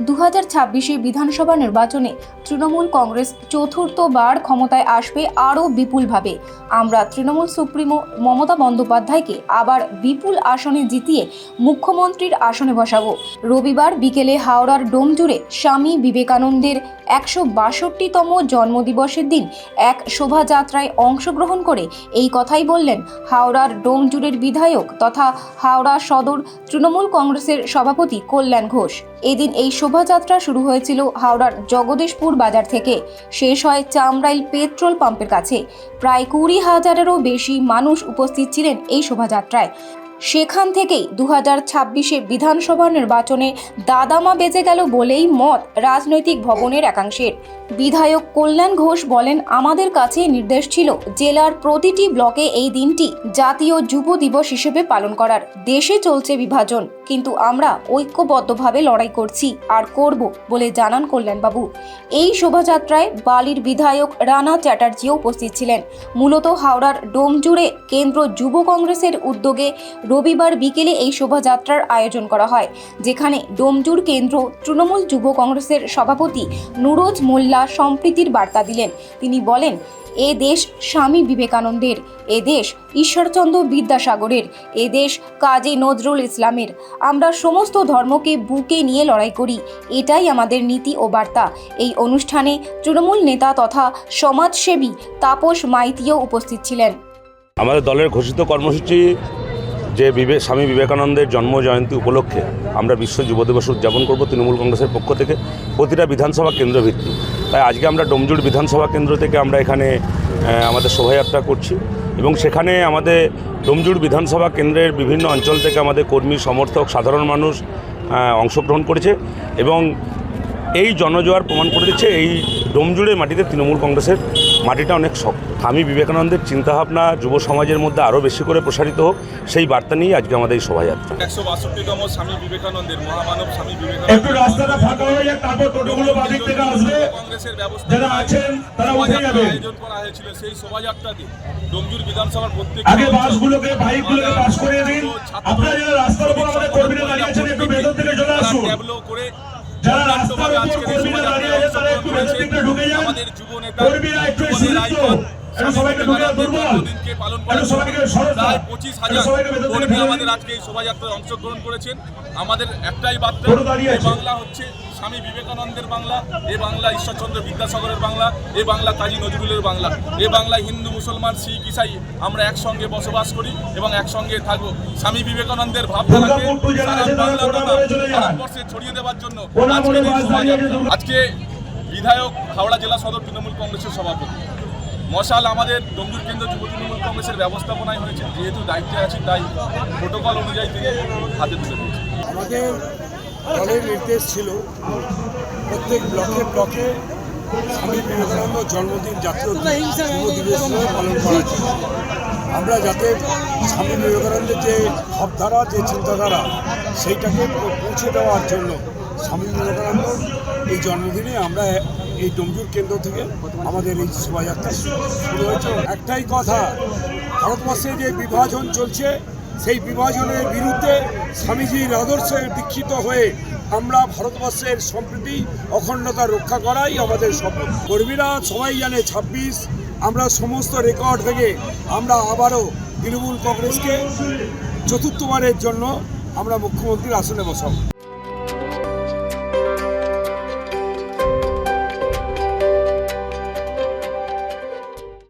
দু হাজার বিধানসভা নির্বাচনে তৃণমূল কংগ্রেস চতুর্থবার ক্ষমতায় আসবে আরও বিপুলভাবে। আমরা তৃণমূল সুপ্রিমো মমতা বন্দ্যোপাধ্যায়কে আবার বিপুল আসনে জিতিয়ে মুখ্যমন্ত্রীর আসনে বসাবো। রবিবার বিকেলে হাওড়ার ডোমজুড়ে স্বামী বিবেকানন্দের একশো বাষট্টিতম জন্মদিবসের দিন এক শোভাযাত্রায় অংশগ্রহণ করে এই কথাই বললেন হাওড়ার ডোমজুড়ের বিধায়ক তথা হাওড়া সদর তৃণমূল কংগ্রেসের সভাপতি কল্যাণ ঘোষ। এদিন এই শোভাযাত্রা শুরু হয়েছিল হাওড়ার জগদীশপুর বাজার থেকে। শেষ হয় চামরাইল পেট্রোল পাম্পের কাছে। প্রায় কুড়ি হাজারেরও বেশি মানুষ উপস্থিত ছিলেন এই শোভাযাত্রায়। সেখান থেকেই দু হাজার ছাব্বিশে বিধানসভা নির্বাচনে দাদামা বেজে গেল বলেই মত রাজনৈতিক ভবনের একাংশের। বিধায়ক কল্যাণ ঘোষ বলেন, আমাদের কাছে নির্দেশ ছিল জেলার প্রতিটি ব্লকে এই দিনটি জাতীয় যুব দিবস হিসেবে পালন করার। দেশে চলছে বিভাজন, কিন্তু আমরা ঐক্যবদ্ধভাবে লড়াই করছি আর করব বলে জানান কল্যাণবাবু। এই শোভাযাত্রায় বালির বিধায়ক রানা চ্যাটার্জিও উপস্থিত ছিলেন। মূলত হাওড়ার ডোমজুড়ে কেন্দ্র যুব কংগ্রেসের উদ্যোগে রবিবার বিকেলে এই শোভাযাত্রার আয়োজন করা হয়, যেখানে ডোমজুর কেন্দ্র, তৃণমূল যুব কংগ্রেসের সভাপতি নুরোজ মোল্লা সম্প্রীতির বার্তা দিলেন। তিনি বলেন, এ দেশ স্বামী বিবেকানন্দের, এ দেশ ঈশ্বরচন্দ্র বিদ্যাসাগরের, এ দেশ কাজী নজরুল ইসলামের। আমরা সমস্ত ধর্মকে বুকে নিয়ে লড়াই করি, এটাই আমাদের নীতি ও বার্তা। এই অনুষ্ঠানে তৃণমূল নেতা তথা সমাজসেবী তাপস মাইতিও উপস্থিত ছিলেন। আমাদের দলের ঘোষিত কর্মসূচি যে বিবে, স্বামী বিবেকানন্দের জন্ম জয়ন্তী উপলক্ষে আমরা বিশ্ব যুব দিবস উদযাপন করব তৃণমূল কংগ্রেসের পক্ষ থেকে। প্রতিটা বিধানসভা কেন্দ্র ভিত্তিক তাই আজকে আমরা ডোমজুড় বিধানসভা কেন্দ্র থেকে আমরা এখানে আমাদের শোভাযাত্রা করছি এবং সেখানে আমাদের ডোমজুড় বিধানসভা কেন্দ্রের বিভিন্ন অঞ্চল থেকে আমাদের কর্মী, সমর্থক, সাধারণ মানুষ অংশগ্রহণ করেছে এবং এই জনজোয়ার প্রমাণ করে দিচ্ছে এই ডোমজুড়ের মাটিতে তৃণমূল কংগ্রেসের মাটিটা অনেক শক্ত। স্বামী বিবেকানন্দের চিন্তাভাবনা যুব সমাজের মধ্যে আরও বেশি করে প্রসারিত হোক সেই বার্তা নিয়েই আজকে আমাদের এই শোভাযাত্রা। একশো বাষট্টিতম স্বামী বিবেকানন্দের মহামানব স্বামী একটু বিবেকানন্দ রাস্তাটা ফাঁকা হয়ে যাক তারপর টোটোগুলো বাদিক থেকে আসবে। কংগ্রেসের ব্যবস্থা যারা আছেন তারা উঠে যাবেন আয়োজন করা হয়েছিল সেই শোভাযাত্রাটি। ডোমজুর বিধানসভার প্রত্যেক আগে বাসগুলোকে বাইকগুলোকে পাস করে দিন। আপনারা দিনকে পালন একটু সবাইকে সরকার প্রায় পঁচিশ হাজার সবাইকে ভেতর থেকে কর্মী আমাদের আজকে এই শোভাযাত্রায় অংশগ্রহণ করেছেন আমাদের একটাই বার্তা টোটো দাঁড়িয়ে এই আছে। বাংলা হচ্ছে স্বামী বিবেকানন্দের বাংলা এ বাংলা ঈশ্বরচন্দ্র বিদ্যাসাগরের বাংলা এ বাংলা কাজী নজরুলের বাংলা এ বাংলায় হিন্দু মুসলমান শিখ ইসাই আমরা একসঙ্গে বসবাস করি এবং একসঙ্গে থাকব স্বামী বিবেকানন্দের ভাবধারাকে সারা বাংলা তথা। ভারতবর্ষে ছড়িয়ে দেওয়ার জন্য বলে। আজকে বিধায়ক হাওড়া জেলা সদর তৃণমূল কংগ্রেসের সভাপতি। মশাল, আমাদের ডোমজুর কেন্দ্র যুব তৃণমূল কংগ্রেসের ব্যবস্থাপনায় হয়েছে যেহেতু দায়িত্বে আছি তাই প্রোটোকল অনুযায়ী তিনি হাতে তুলে দিয়েছেন। আমাদের দলের নির্দেশ ছিল, প্রত্যেক ব্লকে ব্লকে স্বামী বিবেকানন্দ জন্মদিন জাতীয় দিবস পালন করা। আমরা যাতে স্বামী বিবেকানন্দের যে ভাবধারা, যে চিন্তাধারা, সেইটাকে পৌঁছে দেওয়ার জন্য স্বামী বিবেকানন্দ এই জন্মদিনে আমরা এই ডোমজুর কেন্দ্র থেকে আমাদের এই শোভাযাত্রা শুরু হয়েছে। একটাই কথা, ভারতবর্ষে যে বিভাজন চলছে, সেই বিভাজনের বিরুদ্ধে স্বামীজির আদর্শে দীক্ষিত হয়ে আমরা ভারতবর্ষের সম্প্রীতি, অখণ্ডতা রক্ষা করাই আমাদের স্বপ্ন। কর্মীরা সবাই জানে ছাব্বিশ, আমরা সমস্ত রেকর্ড থেকে আমরা আবারও তৃণমূল কংগ্রেসকে চতুর্থবারের জন্য আমরা মুখ্যমন্ত্রীর আসনে বসাবো।